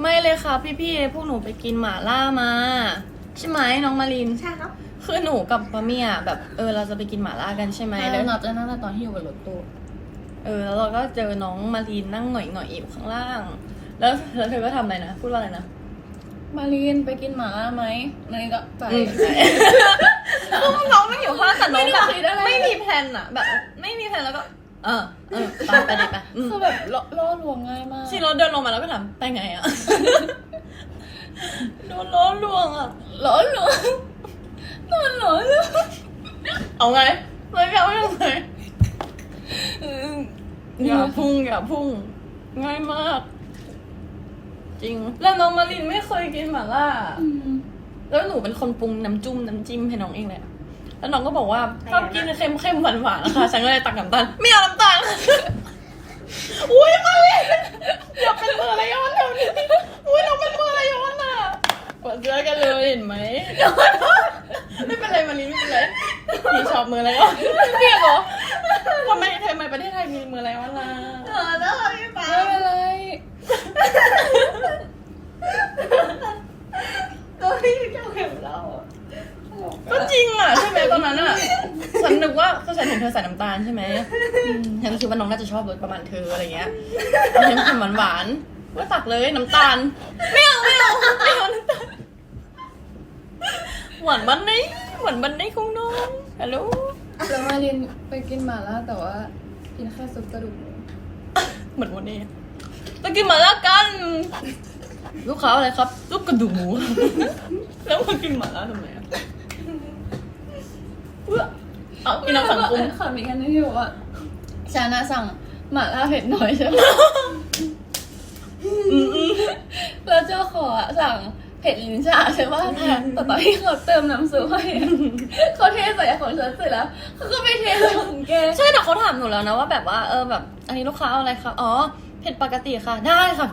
ไม่เลยค่ะพี่ๆพวกหนูไปกินหม่าล่ามา ใช่ไหมน้องมาริน ใช่ครับ คือหนูกับปาเมียแบบเออเราจะไปกินหม่าล่ากันใช่ไหมไม่แล้แล้ววนับจะนั่งแต่ตอนที่อยู่บนรถตู้เออแล้วเราก็เจอน้องมารินนั่งหงอยหงอยๆอยู่ข้างล่าง แล้วแล้วเธอก็ทำอะไรนะพูดว่าอะไรนะมารีนไปกินหมาล่าไหมมารีนก็ไป เออเออไปไปดิไปอืมคือแบบล่อล่อลวงง่ายมากสิเราเดินลงมาแล้วก็ถามไปไงอะโดนล้อลวงอะล่อลวงนอนหล่อลวงเอาไงไม่เอายังไงอืมอย่าพุ่งอย่าพุ่ง ง่ายมาก จริง แล้วน้องมารินไม่เคยกินหม่าล่าอืมแล้วหนูเป็นคนปรุงน้ำจุ้มน้ำจิ้มให้น้องเองเลยอะ แล้วน้องก็บอกว่าชอบกินเค็มเค็มหวานหวานๆนะคะฉันก็เลยตักน้ำตาลไม่เอาน้ำตาลอุ้ยมาเลยอย่าเป็นเบอร์อะไรย้อนเดี๋ยวนี้อุ้ยเราเป็นเบอร์อะไรย้อนอะกดเสื้อกันเลยเห็นไหมไม่เป็นไรมารินไม่เป็นไรพี่ชอบมืออะไรย้อนเรียกเหรอทำไมทำไมประเทศไทยมีมืออะไรย้อนล่ะเออแล้วพี่ป๋าไม่เป็นไรตัวพี่เจ้าเข็มเราอะก็จริงอะใช่ไหมต อนนั้นอะฉันนึกว่าก็ฉันเห็นเธอใส่น้ำตาลใช่ไหมอืมฉันก็คิดว่าน้องน่าจะชอบรสประมาณเธออะไรเงี้ยเค็มเค็มหวานหวานๆก็ตักเลยน้ำตาลไม่เอาไม่เอาไม่เอาน้ำตาลหวานบันนี่หวานบันนี่ของน้องฮัลโหลแล้วมารีนไปกินหมาล่าแต่ว่ากินแค่ซุปกระดูกหมูเหมือนวันนี้จะกินหมาล่ากันลูกค้าอะไรครับลูกกระดูกหมู แล้วมากินหมาล่าทำไมอะ เออากินน้ำสังคมขำอีกอันนึงที่บอกว่าชานะสั่งหมาล่าเผ็ดน้อยใช่ไหมแล้วเจ้าขอสั่งเผ็ดลิ้นชาใช่ป่ะแต่ตอนที่เขาเติมน้ำซุปให้เขาเทใส่ของฉันเสร็จแล้วเขาก็ไปเทใส่ของแกใช่แต่เขาถามหนูแล้วนะว่าแบบว่าเออแบบ อันนี้ลูกค้าเอาอะไรครับอ๋อเผ็ดปกติค่ะ ได้ค่ะ